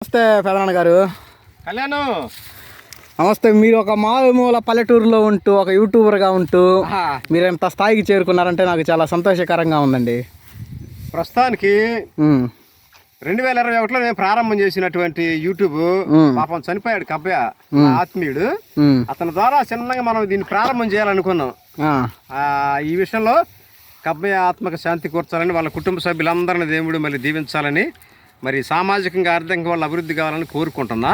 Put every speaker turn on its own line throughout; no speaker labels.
నమస్తే పెదనాన్న గారు.
కళ్యాణం.
నమస్తే మీరు ఒక మారుమూల పల్లెటూరులో ఉంటూ ఒక యూట్యూబర్గా ఉంటూ. మీరు ఎంత స్థాయికి చేరుకున్నారంటే నాకు చాలా సంతోషకరంగా ఉందండి.
ప్రస్తుతానికి రెండు వేల ఇరవై ఒకటిలో నేను ప్రారంభం చేసినటువంటి యూట్యూబ్. పాపం చనిపోయాడు కబ్బయ్య నా ఆత్మీయుడు. అతని ద్వారా చిన్నగా మనం దీన్ని ప్రారంభం చేయాలనుకున్నాం. ఈ విషయంలో కబ్బయ్య ఆత్మక శాంతి కూర్చాలని వాళ్ళ కుటుంబ సభ్యులందరిని దేవుడు మళ్ళీ దీవించాలని మరి సామాజికంగా ఆర్థికంగా వాళ్ళ అభివృద్ధి కావాలని కోరుకుంటున్నా.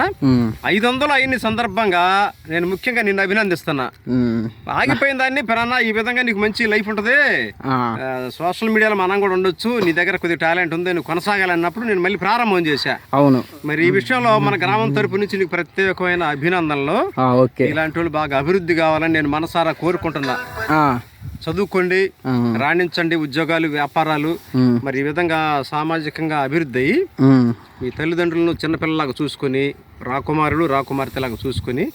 ఐదు వందలు అయిన సందర్భంగా నేను ముఖ్యంగా నిన్ను అభినందిస్తున్నా. ఆగిపోయిన దాన్ని పరానా ఈ విధంగా నీకు మంచి లైఫ్ ఉంటుంది. సోషల్ మీడియాలో మనం కూడా ఉండొచ్చు. నీ దగ్గర కొద్దిగా టాలెంట్ ఉంది నువ్వు కొనసాగాలన్నప్పుడు నేను మళ్ళీ ప్రారంభం చేశా.
అవును.
మరి ఈ విషయంలో మన గ్రామం తరపు నుంచి నీకు ప్రత్యేకమైన అభినందనలు. ఇలాంటి వాళ్ళు బాగా అభివృద్ధి కావాలని నేను మనసారా కోరుకుంటున్నా. చదువుకోండి రాణించండి ఉద్యోగాలు వ్యాపారాలు. మరి ఈ విధంగా సామాజికంగా అభివృద్ధి అయ్యి మీ. తల్లిదండ్రులను చిన్నపిల్లలాగా చూసుకొని రాకుమారులు రాకుమార్తెలాగా చూసుకొని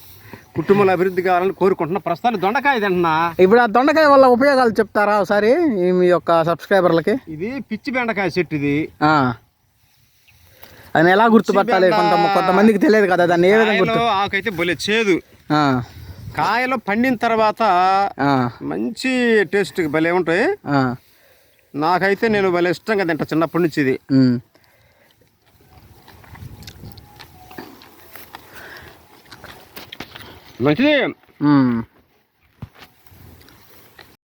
కుటుంబాల అభివృద్ధి కావాలని కోరుకుంటున్నా ప్రస్తుతానికి దొండకాయ తింటున్నా.
ఇప్పుడు ఆ దొండకాయ వల్ల ఉపయోగాలు చెప్తారా ఒకసారి మీ యొక్క సబ్స్క్రైబర్లకి?
ఇది పిచ్చి బెండకాయ చెట్టు ఇది.
ఆ. అది ఎలా గుర్తుపట్టాలి? కొంత కొంతమందికి తెలియదు కదా దాన్ని ఏ విధంగా
ఆకైతే భలే చేదు. కాయలు పండిన తర్వాత మంచి టేస్ట్ భలే ఉంటాయి. నాకైతే నేను భలే ఇష్టంగా తింటా చిన్నప్పటి నుంచి ఇది. మంచిది.